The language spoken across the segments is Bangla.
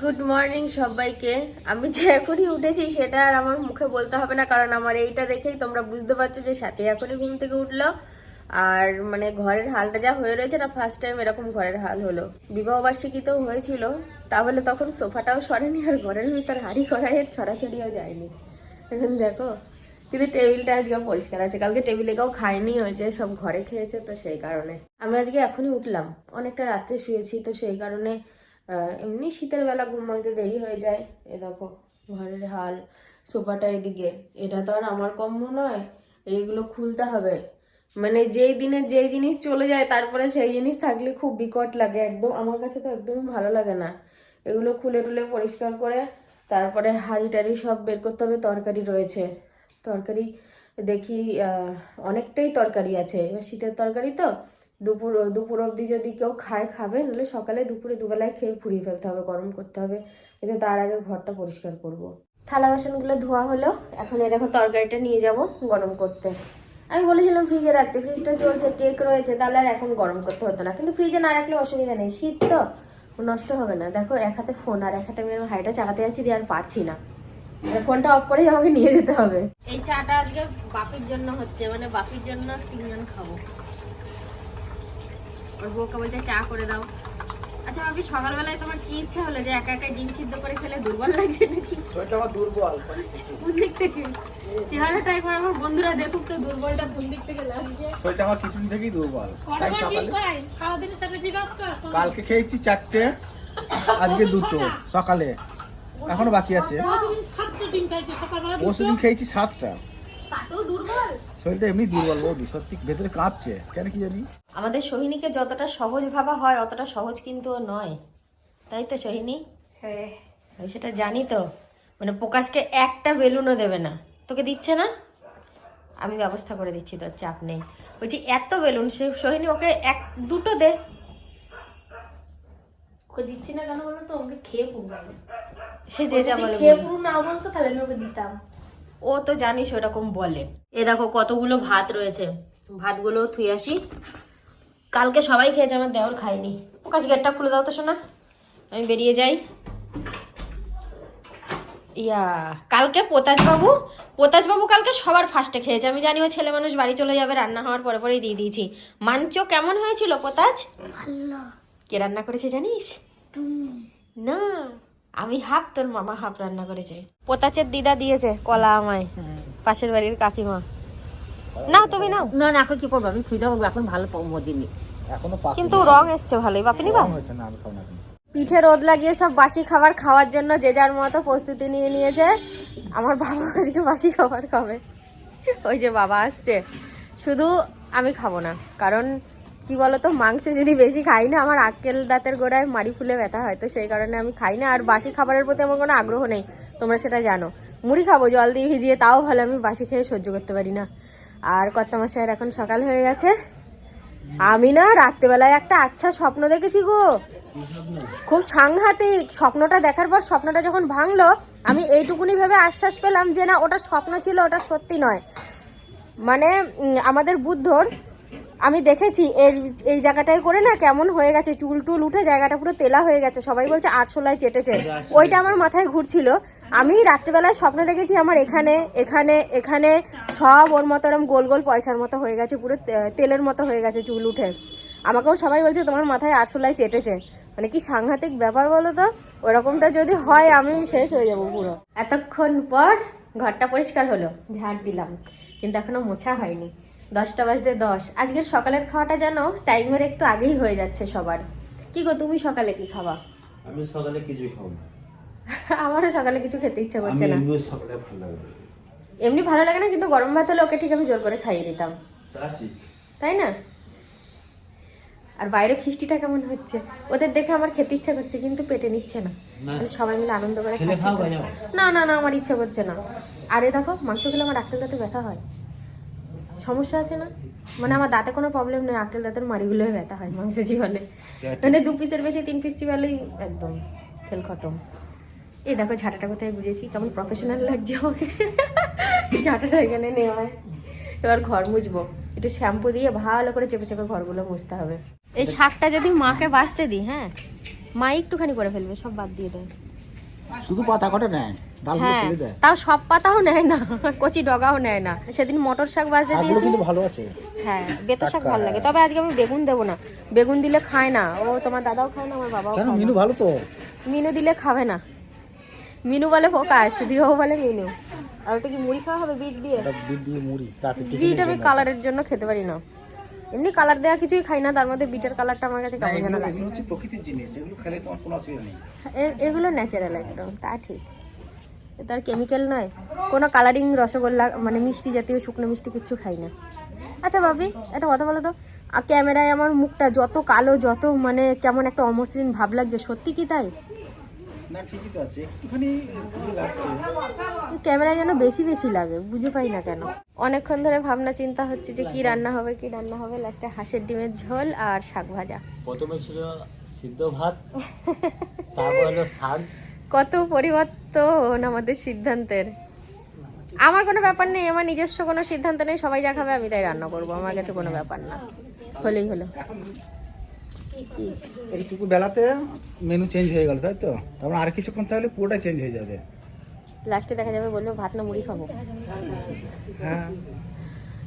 গুড মর্নিং সবাইকে। আমি যে এখনই উঠেছি সেটা আর আমার মুখে বলতে হবে না, কারণ আমার এইটা দেখেই তোমরা বুঝতে পারছ যে সাথে এখনই ঘুম থেকে উঠল। আর মানে ঘরের হালটা যা হয়ে রয়েছে না ফার্স্ট টাইম এরকম ঘরের হাল হলো। বিবাহ বার্ষিকীতেও হয়েছিল, তাহলে তখন সোফাটাও সরেনি আর ঘরের ভিতর হাড়ি কড়াইয়ের ছড়াছড়িও যায়নি। এখন দেখো, কিন্তু টেবিলটা আজকে পরিষ্কার আছে। কালকে টেবিলে কেউ খায়নি হয়েছে সব ঘরে খেয়েছে, তো সেই কারণে। আমি আজকে এখনই উঠলাম, অনেকটা রাত্রে শুয়েছি, তো সেই কারণে এমনি শীতের বেলা ঘুমাইতে দেরি হয়ে যায়। এ দেখো, ঘরের হাল, সোফাটা এদিকে। এটা তো আর আমার কম্য নয় এইগুলো খুলতে হবে। মানে যেই দিনের যেই জিনিস চলে যায়, তারপরে সেই জিনিস থাকলে খুব বিকট লাগে একদম। আমার কাছে তো একদমই ভালো লাগে না। এগুলো খুলে টুলে পরিষ্কার করে, তারপরে হাঁড়ি টাড়ি সব বের করতে হবে। তরকারি রয়েছে। তরকারি দেখি অনেকটাই তরকারি আছে। এবার শীতের তরকারি তো দুপুর দুপুর অবধি যদি কেউ খায়, খাবে, নাহলে সকালে দুপুরে দুবেলায় খেয়ে ফুরিয়ে ফেলতে হবে, গরম করতে হবে। কিন্তু তার আগে ঘরটা পরিষ্কার করব। থালা বাসনগুলো ধোয়া হলো। এখন এই দেখো তরকারিটা নিয়ে যাব গরম করতে। আমি বলেছিলাম ফ্রিজে রাখতে, ফ্রিজটা চলছে, কেক রয়েছে, তাহলে আর এখন গরম করতে হতো না। কিন্তু ফ্রিজে না রাখলে অসুবিধা নেই। শীত তো, নষ্ট হবে না। দেখো এক হাতে ফোন আর এক হাতে আমি আমার হাইটা চালাতে যাচ্ছি, দিয়ে আর পারছি না। মানে ফোনটা অফ করেই আমাকে নিয়ে যেতে হবে। এই চাটা আজকে বাপির জন্য হচ্ছে মানে বাপির জন্য তিনজন খাব। ওর বউকে বলছে চা করে দাও। আচ্ছা বাপি সকালবেলায় তোমার কি ইচ্ছা হলো যে একা একা ডিম সিদ্ধ করে খেলে দুর্বল লাগছে নাকি? শরীরটা আমার দুর্বল কোন দিক থেকে? চেহারাটা একবার আমার বন্ধুরা দেখুক তো দুর্বলটা কোন দিক থেকে লাগছে। শরীরটা আমার কিছুদিন থেকেই দুর্বল। তাই সকালে সারাদিন সাথে জিজ্ঞাসা কর কালকে খেয়েছি চারটে আজকে দুটো সকালে। এখনও বাকি আছে। দিন খেয়েছি সাতটা। শরীরটা এমনি দুর্বল বৌদি সত্যি ভেতরে কাঁপছে কেন কি জানি? আমাদের সোহিনীকে যতটা সহজ ভাবা হয় অতটা সহজ কিন্তু নয়। তাই তো সোহিনী? হ্যাঁ। সেটা জানি তো। মানে প্রকাশকে একটা বেলুনও দেবে না। তোকে দিচ্ছে না? আমি ব্যবস্থা করে দিচ্ছি তোর চাপ নেই। বলছি এত বেলুন সে সোহিনী ওকে এক দুটো দে। ওকে দিচ্ছি না কেন বলো তো ওকে খেয়ে পুরো। সে যে যা বলে খেয়ে। পুরো না বলতো তাহলে আমি ওকে দিতাম। ও তো জানিস ওরকম বলে। এ দেখো কতগুলো ভাত রয়েছে। ভাতগুলো থুই আসি। কালকে সবাই খেয়েছে আমার দেওর খায়নি। প্রকাশ গেটটা খুলে দাও তো শোনা আমি বেরিয়ে যাই। ইয়া কালকে পোতাজ বাবু বাবু কালকে সবার ফার্স্টে খেয়েছে। আমি জানি ও ছেলে মানুষ বাড়ি চলে যাবে রান্না হওয়ার পরে পরেই দিয়ে দিয়েছি। মাঞ্চ কেমন হয়েছিল পোতাজ? ভালো। কে রান্না করেছে জানিস? না। আমি হাফ তোর মামা হাফ রান্না করেছে পোতাচের দিদা দিয়েছে কলা আমায়। পাশের বাড়ির কাকিমা। নাও তুমি নাও। না না এখন কি করব? আমি থুই দেবো এখন ভালো মদিনি। কিন্তু রং এসছে ভালোই। বাপি নিবা? না না। পিঠে রোদ লাগিয়ে সব বাসি খাবার খাওয়ার জন্য যে যার মতো প্রস্তুতি নিয়ে নিয়েছে। আমার বাবা আজকে বাসি খাবার খাবে। ওই যে বাবা আসছে। শুধু আমি খাব না কারণ কি বলতো, মাংস যদি বেশি খাই না, আমার আক্কেল দাঁতের গোড়ায় মারি ফুলে ব্যথা হয়, তো সেই কারণে আমি খাই না। আর বাসি খাবারের প্রতি আমার কোনো আগ্রহ নেই, তোমরা সেটা জানো। মুড়ি খাব, জল দিয়ে ভিজিয়ে, তাও ভালো, আমি বাসি খেয়ে সহ্য করতে পারি না। আর কর্তা মশাইয়ের এখন সকাল হয়ে গেছে। আমি না রাত্রেবেলায় একটা আচ্ছা স্বপ্ন দেখেছি গো। খুব সাংঘাতিক। স্বপ্নটা দেখার পর স্বপ্নটা যখন ভাঙলো, আমি এইটুকুনি ভেবে আশ্বাস পেলাম যে না, ওটা স্বপ্ন ছিল, ওটা সত্যি নয়। মানে আমাদের বুদ্ধর আমি দেখেছি, এর, এই জায়গাটায় করে না কেমন হয়ে গেছে, চুল টুল উঠে জায়গাটা পুরো তেলা হয়ে গেছে। সবাই বলছে আটশোলায় চেটেছে। ওইটা আমার মাথায় ঘুরছিল। আমি রাত্রেবেলায় স্বপ্ন দেখেছি আমার এখানে এখানে এখানে সব ওর মতো এরম গোল গোল পয়সার মতো হয়ে গেছে, পুরো তেলের মতো হয়ে গেছে চুল উঠে। আমাকেও সবাই বলছে, তোমার মাথায় আটশোলায় চেটেছে। মানে কি সাংঘাতিক ব্যাপার বলো তো? ওরকমটা যদি হয়, আমি শেষ হয়ে যাব পুরো। এতক্ষণ পর ঘরটা পরিষ্কার হলো, ঝাড় দিলাম। কিন্তু এখনও মোছা হয়নি। দশটা বাজতে দশ। আজকের সকালের খাওয়াটা যেন টাইমের একটু আগেই হয়ে যাচ্ছে সবার। কি গো তুমি সকালে কি খাবা? আমি সকালে কিছুই খাব না। আমারও সকালে কিছু খেতে ইচ্ছে করছে না। এমনি সকালে ভালো লাগে না। এমনি ভালো লাগে না কিন্তু গরম ভাত হলে ওকে ঠিক আমি জোর করে খাইয়ে দিতাম। তাই না? আর বাইরে ফিস্টিটা কেমন হচ্ছে? ওদের দেখে আমার খেতে ইচ্ছা করছে কিন্তু পেটে নিচ্ছে না। সবাই মিলে আনন্দ করে খাচ্ছে। না না না আমার ইচ্ছা করছে না। আরে দেখো মাংস খেলে আমার আক্কেল দাঁতে ব্যথা হয়। সমস্যা আছে না? মানে আমার দাঁতে কোনো প্রবলেম নেই আক্কেল দাঁতের মাড়িগুলোই ব্যথা হয় মাংস চিবালে মানে দু পিসের বেশি তিন পিস চিবালেই একদম খেল খতম। এই দেখো ঝাঁটাটা কোথায় বুঝেছি? কেমন প্রফেশনাল লাগছে আমাকে। ঝাঁটাটা এখানে নেওয়ায় এবার ঘর মুছবো। একটু শ্যাম্পু দিয়ে ভালো করে চেপে চেপে ঘরগুলো মুছতে হবে। এই শাকটা যদি মাকে বাঁচতে দিই হ্যাঁ? মা একটুখানি করে ফেলবে সব বাদ দিয়ে দেয়। শুধু পাতা কটা নেয় হ্যাঁ তাও সব পাতাও নেয় না কচি ডগাও নেয় না। সেদিন মটর শাক দিয়েছি। কিন্তু ভালো আছে। হ্যাঁ বেতো শাক ভালো লাগে। তবে আজকে আমি বেগুন দেবো না। বেগুন দিলে খায় না। ও তোমার দাদাও খায় না আমার বাবাও কেন? মিনু ভালো তো। মিনু দিলে খাবে না। মিনু বলে ফোকাস দিও বলে মিনু। আর ওটা কি মুড়ি খাওয়া হবে? বিট দিয়ে? এটা বিট দিয়ে মুড়ি বিট আমি কালারের জন্য খেতে পারি না। এমনি কালার দেওয়া কিছুই খাই না তার মধ্যে বিটার কালারটা আমার কাছে কেমন যেন লাগে। এগুলো হচ্ছে প্রকৃতির জিনিস এগুলো খেলে তোমার কোনো অসুবিধা নেই। এগুলো ন্যাচারাল একদম তা ঠিক। এটা আর কেমিক্যাল নয় কোনো কালারিং রসগোল্লা মানে মিষ্টি জাতীয় শুকনো মিষ্টি কিছু খাই না। আচ্ছা ভাবি একটা কথা বলো তো আর ক্যামেরায় আমার মুখটা যত কালো যত মানে কেমন একটা অমসৃণ ভাব লাগছে সত্যি কি তাই? না ঠিকই তো আছে। একটুখানি লাগছে। ক্যামেরায় যেন বেশি বেশি লাগে বুঝে পাই না কেন। অনেকক্ষণ ধরে ভাবনা চিন্তা হচ্ছে যে কি রান্না হবে কি রান্না হবে। লাস্টে হাঁসের ডিমের ঝোল আর শাক ভাজা। প্রথমে ছিল সিদ্ধ ভাত তারপর হলো শাক। কত পরিবর্তন আমাদের সিদ্ধান্তের। আমার কোনো ব্যাপার নেই আমার নিজস্ব কোনো সিদ্ধান্ত নেই সবাই যা খাবে আমি তাই রান্না করব। আমার কাছে কোনো ব্যাপার না। হলেই হলো? এইটুকু বেলাতে মেনু চেঞ্জ হয়ে গেল তাই তো? তারপর আর কিছুক্ষণ তাহলে পুরোটাই চেঞ্জ হয়ে যাবে। লাস্টে দেখা যাবে বলব ভাত না মুড়ি খাব। হ্যাঁ।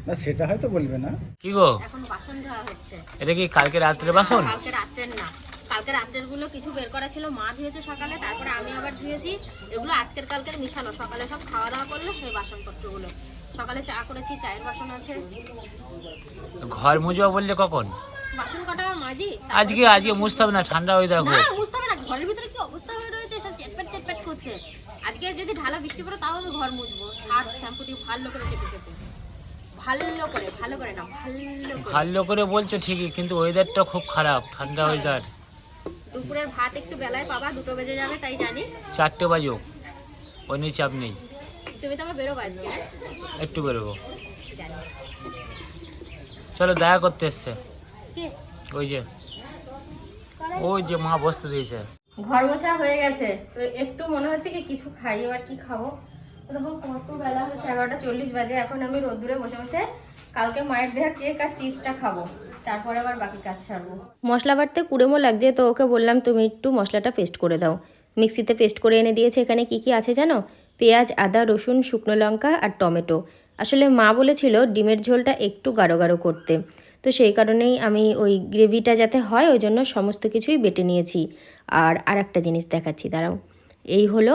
না সেটা হয়তো বলবে না। কি গো? এখন বাসন ধোয়া হচ্ছে। এটা কি কালকে রাত্রে বাসন? কালকে রাত্রের না। কালকে রাত্রেরগুলো কিছু বের করা ছিল মা ধুয়েছে সকালে তারপরে আমি আবার ধুয়েছি। এগুলো আজকের কালকের মিশানো। সকালে সব খাওয়া দাওয়া করল সেই বাসনপত্রগুলো। সকালে চা করেছি চায়ের বাসন আছে। ঘর মুজবা বললে কখন? বাসন কটা মাজি আজকে আজকে মুছতে হবে না ঠান্ডা হয়ে দেখো না বুঝতে হবে না ঘরের ভিতরে কি অবস্থা হয়ে রয়েছে সব চেটপেট চেটপেট করছে। আজকে যদি ঢালা বৃষ্টি পড়ে তাও আমি ঘর মুছবো। সার শ্যাম্পু দিয়ে ভালো করে চেপে চেপে। ভালো করে ভালো করে না ভালো করে। ভালো করে বলছো ঠিকই কিন্তু ওয়েদারটা খুব খারাপ ঠান্ডা ওয়েদার দুপুরের ভাত একটু বেলায় পাবা দুটো বেজে যাবে তাই জানি। চারটে বাজো ওই নিয়ে চাপ নেই। তুমি তো আমার বেরোবো আজকে। একটু বেরোবো। চলো দেখা করতে এসছে? ওই যে ওই যে মা বসতে দিয়েছে। ঘর মোছা হয়ে গেছে। তো একটু মনে হচ্ছে কি কিছু খাই এবার কি খাব? দেখো কত বেলা হচ্ছে এগারোটা চল্লিশ বাজে। এখন আমি রোদ্দুরে বসে বসে কালকে মায়ের দেওয়া কেক আর চিপসটা খাব। তারপরে আবার বাকি কাজ সারবো। মশলা বাটতে কুড়েমো লাগছে তো ওকে বললাম তুমি একটু মশলাটা পেস্ট করে দাও। মিক্সিতে পেস্ট করে এনে দিয়েছে। এখানে কি কি আছে জানো? পেঁয়াজ আদা রসুন শুকনো লঙ্কা আর টমেটো। আসলে মা বলেছিল ডিমের ঝোলটা একটু গাঢ় গাঢ় করতে। তো সেই কারণেই আমি ওই গ্রেভিটা যাতে হয়, ওই জন্য সমস্ত কিছুই বেটে নিয়েছি। আর আর একটা জিনিস দেখাচ্ছি, দাঁড়াও। এই হলো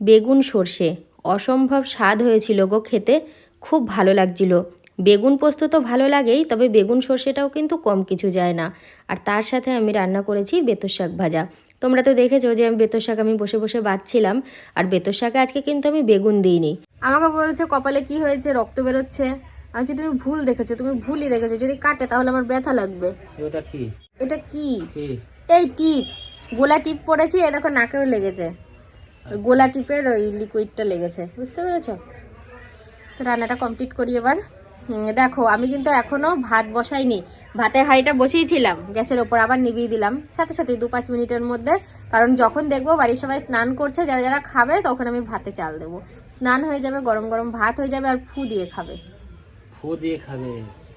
বেগুন সর্ষে। অসম্ভব স্বাদ হয়েছিল গো খেতে, খুব ভালো লাগছিল। বেগুন পোস্ত তো ভালো লাগেই, তবে বেগুন সর্ষেটাও কিন্তু কম কিছু যায় না। আর তার সাথে আমি রান্না করেছি বেতর শাক ভাজা। তোমরা তো দেখেছ যে আমি বেতর শাক আমি বসে বসে বাঁচছিলাম, আর বেতর শাকে আজকে কিন্তু আমি বেগুন দিইনি। আমাকে বলছে কপালে কি হয়েছে, রক্ত বেরোচ্ছে। আমি তুমি ভুল দেখেছ তুমি ভুলই দেখেছ। যদি কাটে তাহলে আমার ব্যথা লাগবে। এটা কি? এটা কি? এই টিপ। গোলা টিপ পড়েছি এ দেখো নাকেও লেগেছে। গোলা টিপের ওই লিকুইডটা লেগেছে বুঝতে পেরেছ? তো রান্নাটা কমপ্লিট করি এবার। দেখো আমি কিন্তু এখনও ভাত বসাইনি। ভাতের হাঁড়িটা বসিয়েছিলাম গ্যাসের ওপর আবার নিভিয়ে দিলাম। সাথে সাথে দু পাঁচ মিনিটের মধ্যে কারণ যখন দেখব বাড়ির সবাই স্নান করছে যারা যারা খাবে তখন আমি ভাতে চাল দেবো। স্নান হয়ে যাবে গরম গরম ভাত হয়ে যাবে আর ফু দিয়ে খাবে। ফু দিয়ে খাবে।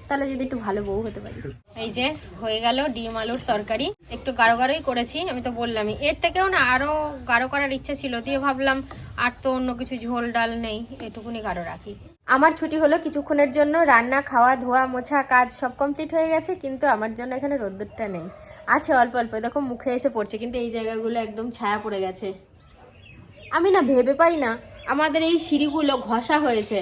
তাহলে যদি একটু ভালো বউ হতে পারি। এই যে হয়ে গেল ডিম আলুর তরকারি। একটু গাঢ় গাঢ়ই করেছি আমি তো বললামই। এর থেকেও না আরও গাঢ় করার ইচ্ছা ছিল দিয়ে ভাবলাম আর তো অন্য কিছু ঝোল ডাল নেই এটুকুনি গাঢ় রাখি। আমার ছুটি হলো কিছুক্ষণের জন্য রান্না খাওয়া ধোয়া মোছা কাজ সব কমপ্লিট হয়ে গেছে কিন্তু আমার জন্য এখানে রোদ্দুরটা নেই। আছে অল্প অল্প দেখো মুখে এসে পড়ছে কিন্তু এই জায়গাগুলো একদম ছায়া পড়ে গেছে। আমি না ভেবে পাই না আমাদের এই সিঁড়িগুলো ঘষা হয়েছে।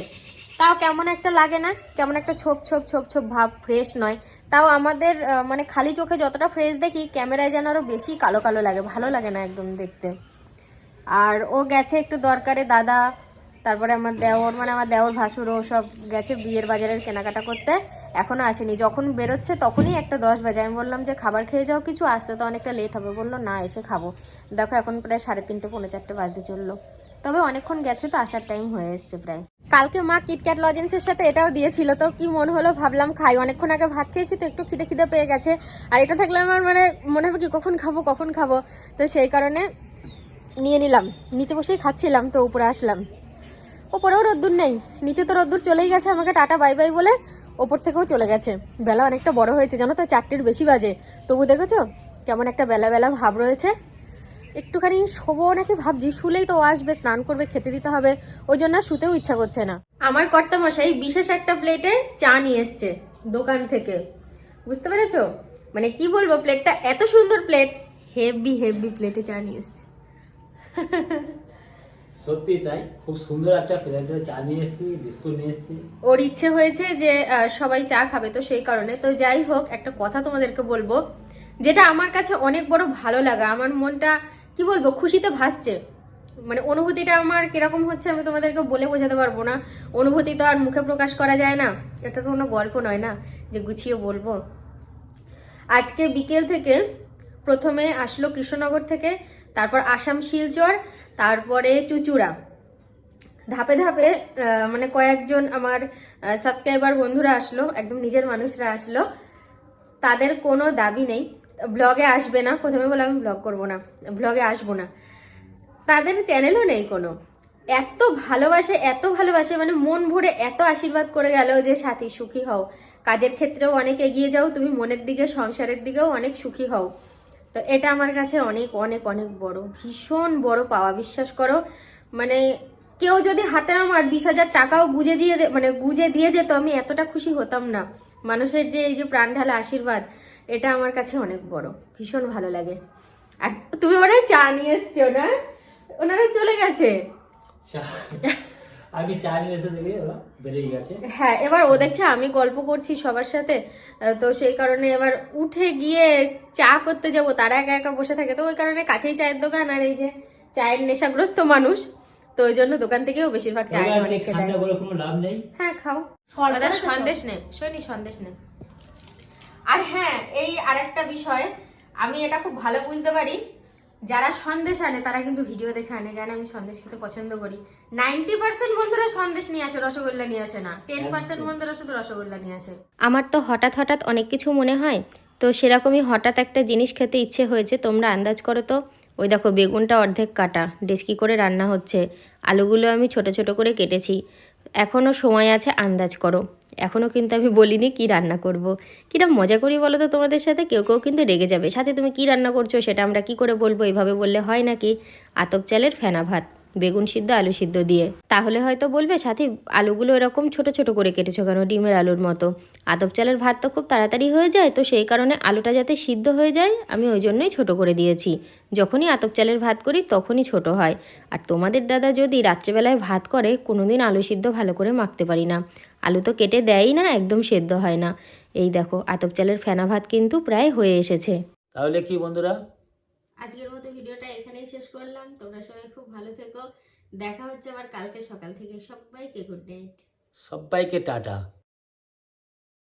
তাও কেমন একটা লাগে না? কেমন একটা ছোপ ছোপ ছোপ ছোপ ভাব ফ্রেশ নয়। তাও আমাদের মানে খালি চোখে যতটা ফ্রেশ দেখি ক্যামেরায় যেন আরও বেশি কালো কালো লাগে। ভালো লাগে না একদম দেখতে। আর ও গেছে একটু দরকারে দাদা, তারপরে আমার দেওর মানে আমার দেওর, ভাসুর, ও সব গেছে বিয়ের বাজারের কেনাকাটা করতে। এখনও আসেনি। যখন বেরোচ্ছে তখনই একটা দশ বাজে। আমি বললাম যে, খাবার খেয়ে যাও কিছু? আসতে তো অনেকটা লেট হবে। বলল, না, এসে খাব। দেখো, এখন প্রায় সাড়ে তিনটে, পৌনে চারটে বাজতে চলল। তবে অনেকক্ষণ গেছে তো আসার টাইম হয়ে এসছে প্রায়। কালকে মা কিটক্যাট লজেন্সের সাথে এটাও দিয়েছিল, তো কি মন হলো ভাবলাম খাই। অনেকক্ষণ আগে ভাত খেয়েছি তো একটু খিদে খিদে পেয়ে গেছে। আর এটা থাকলে আমার মানে মনে হবে কি, কখন খাব কখন খাব? তো সেই কারণে নিয়ে নিলাম। নিচে বসেই খাচ্ছিলাম, তো উপরে আসলাম। ওপরেও রোদ্দুর নেই। নিচে তো রোদ্দুর চলেই গেছে আমাকে টাটা, বাই বাই বলে ওপর থেকেও চলে গেছে। বেলা অনেকটা বড় হয়েছে, জানো তো? চারটের বেশি বাজে। তবু দেখেছ? কেমন একটা বেলা বেলা ভাব রয়েছে। একটুখানি শোবো নাকি ভাবছি শুলেই তো ও আসবে স্নান করবে খেতে দিতে হবে ওই জন্য শুতেও ইচ্ছা করছে না। আমার কর্তা মশাই বিশেষ একটা প্লেটে চা নিয়ে এসছে দোকান থেকে। বুঝতে পেরেছ? মানে কি বলব প্লেটটা এত সুন্দর প্লেট হেভি হেভি প্লেটে চা নিয়ে এসছে। সত্যি তাই? খুব সুন্দর একটা প্লেটে চা নিয়ে এসেছি বিস্কুট নিয়ে এসেছি। ওর ইচ্ছে হয়েছে যে সবাই চা খাবে তো সেই কারণে। তো যাই হোক একটা কথা তোমাদেরকে বলব যেটা আমার কাছে অনেক বড় ভালো লাগা আমার মনটা কি বলব, খুশিতে ভাসছে। মানে অনুভূতিটা আমার কীরকম হচ্ছে আমি তোমাদেরকে বলে বোঝাতে পারব না। অনুভূতি তো আর মুখে প্রকাশ করা যায় না। এটা তো কোনো গল্প নয় না, যে গুছিয়ে বলব। আজকে বিকেল থেকে প্রথমে আসলো কৃষ্ণনগর থেকে, তারপর আসাম শিলচর, তারপরে চুচুড়া। ধাপে ধাপে মানে কয়েকজন আমার সাবস্ক্রাইবার বন্ধুরা আসলো, একদম নিজের মানুষরা আসলো। তাদের কোনো দাবি নেই। ব্লগে আসবে না। প্রথমে বলে আমি ব্লগ করব না। ব্লগে আসব না। তাদের চ্যানেলও নেই কোনো। এত ভালোবাসে এত ভালোবাসে মানে মন ভরে এত আশীর্বাদ করে গেল যে, সাথী, সুখী হও। কাজের ক্ষেত্রেও অনেক এগিয়ে যাও। তুমি মনের দিকে, সংসারের দিকেও অনেক সুখী হও। তো এটা আমার কাছে অনেক অনেক অনেক বড়, ভীষণ বড় পাওয়া। বিশ্বাস করো মানে কেউ যদি হাতে আমার বিশ হাজার টাকাও গুজে দিয়ে মানে গুজে দিয়ে যেত আমি এতটা খুশি হতাম না। মানুষের যে এই যে প্রাণ ঢালা আশীর্বাদ এটা আমার কাছে অনেক বড়। ভীষণ ভালো লাগে। আর তুমি মনে হয় চা নিয়ে এসছো না? ওনারা চলে গেছে। আমি চা নিয়ে এসে দেখি ওরা বেরিয়ে গেছে। হ্যাঁ এবার ও দেখছে আমি গল্প করছি সবার সাথে। তো সেই কারণে এবার উঠে গিয়ে চা করতে যাব। তারা একা একা বসে থাকে তো ওই কারণে কাছেই চায়ের দোকান। আর এই যে চায়ের নেশাগ্রস্ত মানুষ তো ওই জন্য দোকান থেকেও বেশিরভাগ চা অনেক খেতে নেই। হ্যাঁ খাও? সন্দেশ নে শোনি সন্দেশ নে। আর হ্যাঁ এই আরেকটা বিষয় আমি এটা খুব ভালো বুঝতে পারি। যারা সন্দেশ আনে তারা কিন্তু ভিডিও দেখে আনে জানে আমি সন্দেশ খেতে পছন্দ করি। নাইনটি পার্সেন্ট বন্ধুরা সন্দেশ নিয়ে আসে রসগোল্লা নিয়ে আসে না। টেন পার্সেন্ট বন্ধুরা শুধু রসগোল্লা নিয়ে আসে। আমার তো হঠাৎ হঠাৎ অনেক কিছু মনে হয় তো সেরকমই হঠাৎ একটা জিনিস খেতে ইচ্ছে হয়েছে তোমরা আন্দাজ করো তো। ওই দেখো বেগুনটা অর্ধেক কাটা, ডেস্কি করে রান্না হচ্ছে। আলুগুলো আমি ছোট ছোট করে কেটেছি। এখনও সময় আছে, আন্দাজ করো। এখনও কিন্তু আমি বলিনি কি রান্না করব। কিরা মজা করি বলো তো তোমাদের সাথে? কেউ কেউ কিন্তু রেগে যাবে। সাথে তুমি কি রান্না করছ সেটা আমরা কি করে বলব? এভাবে বললে হয় নাকি? আতক চালের ফেনা ভাত। বেগুন সিদ্ধ, আলু সিদ্ধ দিয়ে। তাহলে হয়তো বলবে, সাথে, আলুগুলো এরকম ছোট ছোট করে কেটেছো কেন? ডিমের আলুর মতো। আতপ চালের ভাত তো খুব তাড়াতাড়ি হয়ে যায়, তো সেই কারণে আলুটা যাতে সিদ্ধ হয়ে যায়, আমি ওই জন্যই ছোট করে দিয়েছি। যখনই আতপ চালের ভাত করি, তখনই ছোট হয়। আর তোমাদের দাদা যদি রাত্রেবেলায় ভাত করে, কোনোদিন আলু সিদ্ধ ভালো করে মাখতে পারি না। আলু তো কেটে দেয়ই না, একদম সেদ্ধ হয় না। এই দেখো, আতপ চালের ফেনা ভাত কিন্তু প্রায় হয়ে এসেছে। তাহলে কি বন্ধুরা আজকের মতো ভিডিওটা এখানেই শেষ করলাম। তোমরা সবাই খুব ভালো থেকো। দেখা হচ্ছে আবার কালকে সকাল থেকে। সবাইকে গুড নাইট সবাইকে টাটা।